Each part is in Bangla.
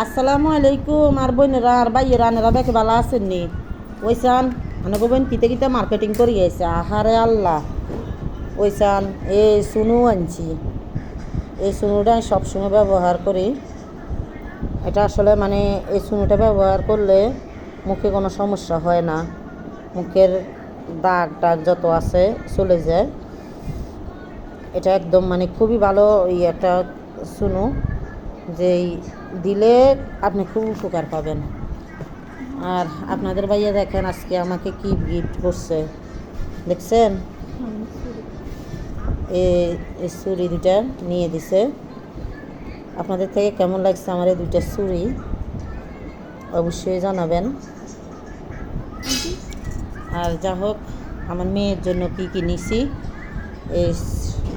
আসসালামু আলাইকুম, আর বোনেরা, আর ভাইয়েরা আনেরা দেখে ভালো আছেন নি? ওইসান মানে বোন কিতে কিতে মার্কেটিং করি আইছে। আহারে আল্লাহ। ওইসান এই সুনু আনছি। এই সুনুটা আমি সবসময় ব্যবহার করি। এটা আসলে মানে এই সুনুটা ব্যবহার করলে মুখে কোনো সমস্যা হয় না। মুখের দাগ টাগ যত আছে চলে যায়। এটা একদম মানে খুবই ভালো এই একটা শুনু যেই দিলে আপনি খুব উপকার পাবেন। আর আপনাদের ভাইয়া দেখেন আজকে আমাকে কি গিফট করছে। দেখছেন? এই ছুরি দুটা নিয়ে দিছে। আপনাদের থেকে কেমন লাগছে আমার এই দুইটা ছুরি অবশ্যই জানাবেন। আর যা হোক, আমার মেয়ের জন্য কি কি নিছি? এই,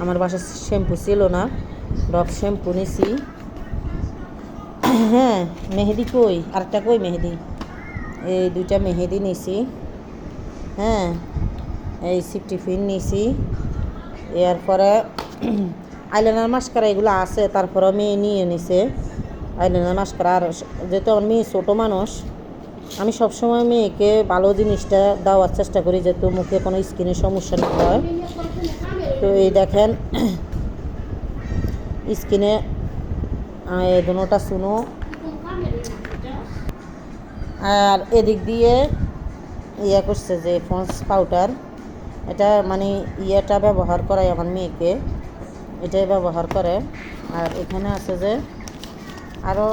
আমার বাসায় শ্যাম্পু ছিল না ডব শ্যাম্পু নিছি। হ্যাঁ মেহেদি কই? আরেকটা কই মেহেদি? এই দুইটা মেহেদি নিছি। হ্যাঁ এই সিফটিফিন নিছি। এরপরে আইলাইনার মাস্কারা এগুলো আছে তারপরে মেয়ে নিয়ে নিছে। আইলাইনার মাস্কারা, আর যেহেতু আমার মেয়ে ছোটো মানুষ, আমি সবসময় মেয়েকে ভালো জিনিসটা দেওয়ার চেষ্টা করি, যেহেতু মুখে কোনো স্কিনের সমস্যা না হয়। তো এই দেখেন, স্কিনে এই দুটা শুনো আর এদিক দিয়ে ইয়ে করছে যে ফন্স পাউডার, এটা মানে ইয়েটা ব্যবহার করাই আমার মেয়েকে, এটাই ব্যবহার করে। আর এখানে আছে যে আরও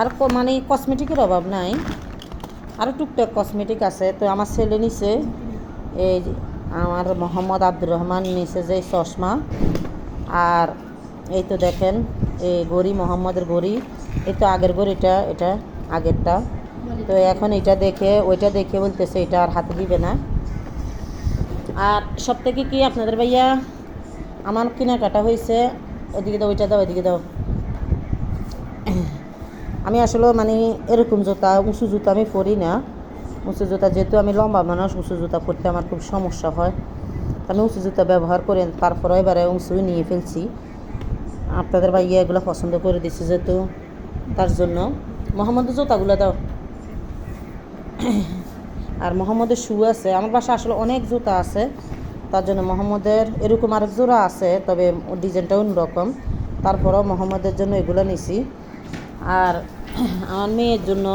আর মানে কসমেটিকের অভাব নাই। আরও টুকটাক কসমেটিক আছে। তো আমার ছেলে নিছে, এই আমার মোহাম্মদ আব্দুর রহমান নিছে যে চশমা। আর এই তো দেখেন এই গড়ি মোহাম্মদের গড়ি এই তো আগের গড়িটা এটা আগেরটা। তো এখন এটা দেখে, ওইটা দেখে বলতেছে এটা আর হাতে দিবে না। আর সব থেকে কি আপনাদের ভাইয়া, আমার কেনাকাটা হয়েছে ওইদিকে দাও, ওইটা দাও ওইদিকে দাও। আমি আসলে মানে এরকম জুতা, উঁচু জুতা আমি পরি না। উঁচু জুতা যেহেতু আমি লম্বা মানুষ, উঁচু জুতা পরতে আমার খুব সমস্যা হয়। আমি উঁচু জুতা ব্যবহার করে তারপরে এবারে উঁচুই নিয়ে ফেলছি। আপনাদের ভাই এগুলো পছন্দ করে দিচ্ছে যেহেতু, তার জন্য। মোহাম্মদের জুতাগুলো দাও। আর মোহাম্মদের শু আছে। আমার বাসা আসলে অনেক জুতা আছে, তার জন্য মোহাম্মদের এরকম আরেক জোড়া আছে, তবে ডিজাইনটা অন্যরকম। তারপরেও মোহাম্মদের জন্য এগুলো নিছি। আর আমার মেয়ের জন্য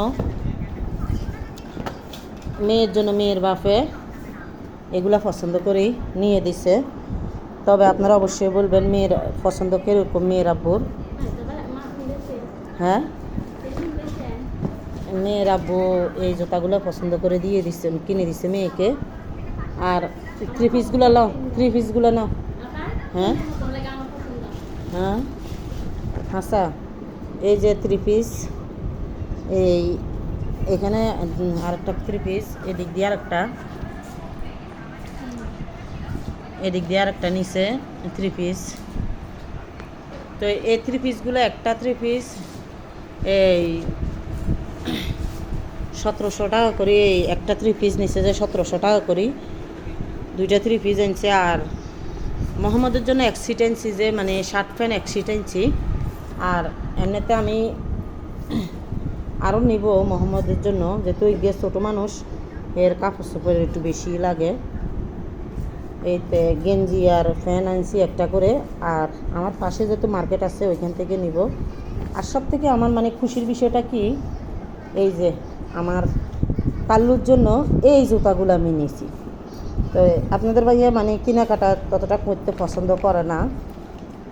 মেয়ের জন্য মেয়ের বাপে এগুলা পছন্দ করেই নিয়ে দিছে। তবে আপনারা অবশ্যই বলবেন মেয়ের পছন্দ কীরকম, মেয়ের আব্বুর? হ্যাঁ? মেয়ের আব্বু এই জুতাগুলো পছন্দ করে দিয়ে দিচ্ছে কিনে দিচ্ছে মেয়েকে। আর থ্রি পিসগুলো নাও থ্রি পিসগুলো নাও। হ্যাঁ? হ্যাঁ? হাসা এই যে থ্রি পিস এই এখানে আরেকটা থ্রি পিস এদিক দিয়ে আরেকটা। এদিক দিয়ে আরেকটা নিচে থ্রি পিস তো এই থ্রি পিসগুলো একটা থ্রি পিস এই সতেরোশো টাকা করে, এই একটা থ্রি পিস নিচে যে সতেরোশো টাকা করি। দুইটা থ্রি পিস আনছে আর মোহাম্মদের জন্য আনছি যে মানে শার্ট প্যান্ট আনছি আর এমনিতে আমি আরও নিব মোহাম্মদের জন্য, যেহেতু গিয়ে ছোটো মানুষ, এর কাপড় চোপড় একটু বেশি লাগে। এইতে গেঞ্জি আর ফ্যান আনছি একটা করে। আর আমার পাশে যেহেতু মার্কেট আছে, ওইখান থেকে নিব। আর সব থেকে আমার মানে খুশির বিষয়টা কি? এই যে আমার কাল্লুর জন্য এই জুতাগুলো আমি নিয়েছি তো আপনাদের ভাইয়া মানে কেনাকাটা ততটা করতে পছন্দ করে না।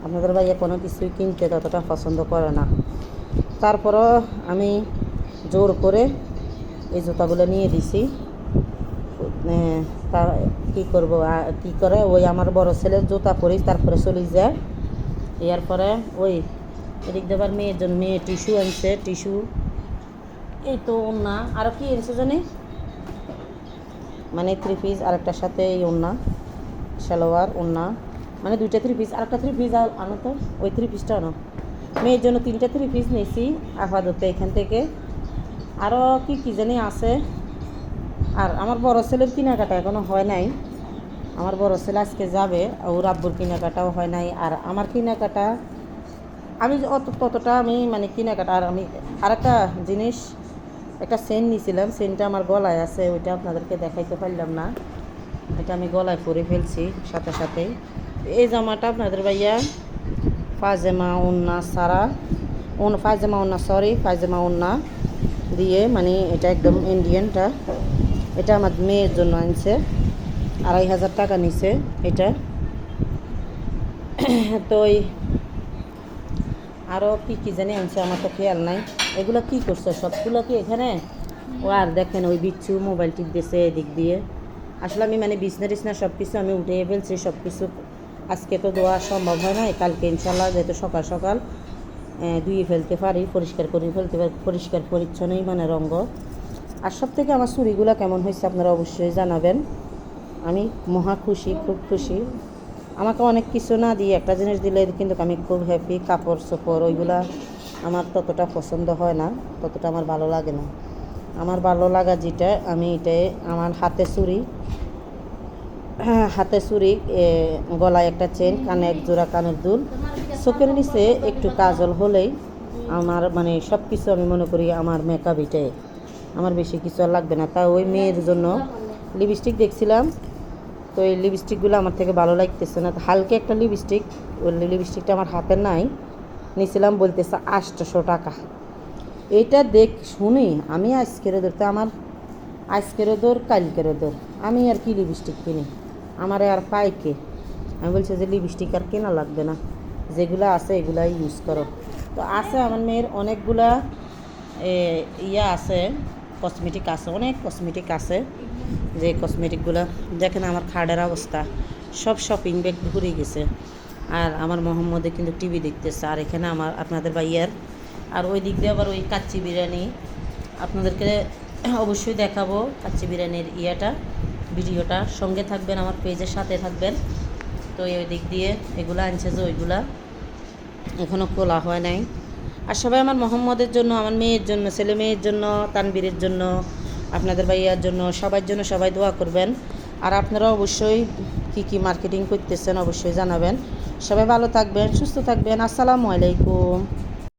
আপনাদের ভাইয়া কোনো কিছুই কিনতে ততটা পছন্দ করে না। তারপরও আমি জোর করে এই জুতাগুলো নিয়ে দিছি। তা কী করব? কী করে? ওই আমার বড় ছেলের জুতা পরি তারপরে চলে যায়। ইয়ার এরপরে ওই এদিক দেবার মেয়ের জন্য, মেয়ে টিস্যু আনছে, টিস্যু। এই তো ওন্না আরও কি এনেছে জানি? মানে থ্রি পিস আরেকটার সাথে এই ওন্না সালোয়ার ওন্না মানে দুইটা থ্রি পিস আরেকটা থ্রি পিস আনো তো। ওই থ্রি পিসটা আনো। মেয়ের জন্য তিনটা থ্রি পিস নিয়েছি আপাতত এখান থেকে। আরও কি, কী জানি আছে। আর আমার বড় ছেলের কেনাকাটা এখনও হয় নাই। আমার বড় ছেলে আজকে যাবে ওর আব্বুর কেনাকাটাও হয় নাই। আর আমার কেনাকাটা, আমি অত ততটা আমি মানে কেনাকাটা, আর আমি আর একটা জিনিস, একটা সেন নিয়েছিলাম। সেনটা আমার গলায় আছে, ওইটা আপনাদেরকে দেখাইতে পারলাম না। এটা আমি গলায় পরে ফেলছি সাথে সাথে। এই জামাটা আপনাদের ভাইয়া পায়জামা উন্না সারা উন পায়জামা উন্না সরি পায়জামা উন্না দিয়ে মানে এটা একদম ইন্ডিয়ানটা এটা আমার মেয়ের জন্য আনছে। আড়াই হাজার টাকা নিছে এটা। তো ওই আরও কী কী জানি আনছে, আমার তো খেয়াল নাই। এগুলো কি করছে? সবগুলো কি এখানে? ও আর দেখেন, ওই বিচ্ছু মোবাইল টিপ দিয়েছে এদিক দিয়ে। আসলে আমি মানে বিছনা টিছনা সব কিছু আমি উঠিয়ে ফেলছি সব কিছু আজকে তো দেওয়া সম্ভব হয় না কালকে ইনশাল্লাহ যেহেতু সকাল সকাল ধুয়ে ফেলতে পারি, পরিষ্কার করে ফেলতে পারি, পরিষ্কার, পরিচ্ছন্নই মানে রঙ্গ। আর সব থেকে আমার চুরিগুলো কেমন হয়েছে আপনারা অবশ্যই জানাবেন। আমি মহা খুশি খুব খুশি। আমাকে অনেক কিছু না দিয়ে একটা জিনিস দিলে কিন্তু আমি খুব হ্যাপি কাপড় চোপড় ওইগুলা আমার ততটা পছন্দ হয় না ততটা আমার ভালো লাগে না। আমার ভালো লাগা যেটা আমি এটাই আমার হাতে হ্যাঁ, হাতে এ, গলায় একটা চেন কানে এক জোড়া কানের দুল। চোখের নিচে একটু কাজল হলেই আমার মানে সব কিছু আমি মনে করি আমার মেকআপ এটাই। আমার বেশি কিছু আর লাগবে না। তা ওই মেয়ের জন্য লিপস্টিক দেখছিলাম। তো এই লিপস্টিকগুলো আমার থেকে ভালো লাগতেছে না। হালকা একটা লিপস্টিক ওই লিপস্টিকটা আমার হাতে নাই। নিয়েছিলাম বলতেছে আটশোশো টাকা। এইটা দেখ, শুনি, আমি আজকের ধরতে আমার আজকেরও দর কালকেরও দর আমি আর কি লিপস্টিক কিনি? আমার আর পাই কে? আমি বলছি যে লিপস্টিক আর কেনা লাগবে না। যেগুলো আছে এগুলাই ইউজ করো। তো আছে আমার মেয়ের অনেকগুলা ইয়া আছে। কসমেটিক আছে, অনেক কসমেটিক আছে। যে কসমেটিকগুলো দেখেন আমার খাড়ের অবস্থা, সব শপিং ব্যাগ ঘুরে গেছে। আর আমার মোহাম্মদে কিন্তু টিভি দেখতেছে, আর এখানে আমার, আপনাদের ভাইয়ার। আর ওই দিক দিয়ে আবার ওই কাচ্চি বিরিয়ানি। আপনাদেরকে অবশ্যই দেখাবো কাচ্চি বিরিয়ানির ইয়েটা, ভিডিওটা। সঙ্গে থাকবেন, আমার পেজের সাথে থাকবেন। তো ওই দিক দিয়ে এগুলো আনছে যে ওইগুলা। এখনও খোলা হয় নাই। আর সবাই আমার মোহাম্মদের জন্য, আমার মেয়ের জন্য, ছেলে মেয়ের জন্য, তানবীরের জন্য, আপনাদের ভাইয়ার জন্য সবার জন্য সবাই দোয়া করবেন। আর আপনারা অবশ্যই কি কি মার্কেটিং করতেছেন অবশ্যই জানাবেন। সবাই ভালো থাকবেন, সুস্থ থাকবেন। আসসালামু আলাইকুম।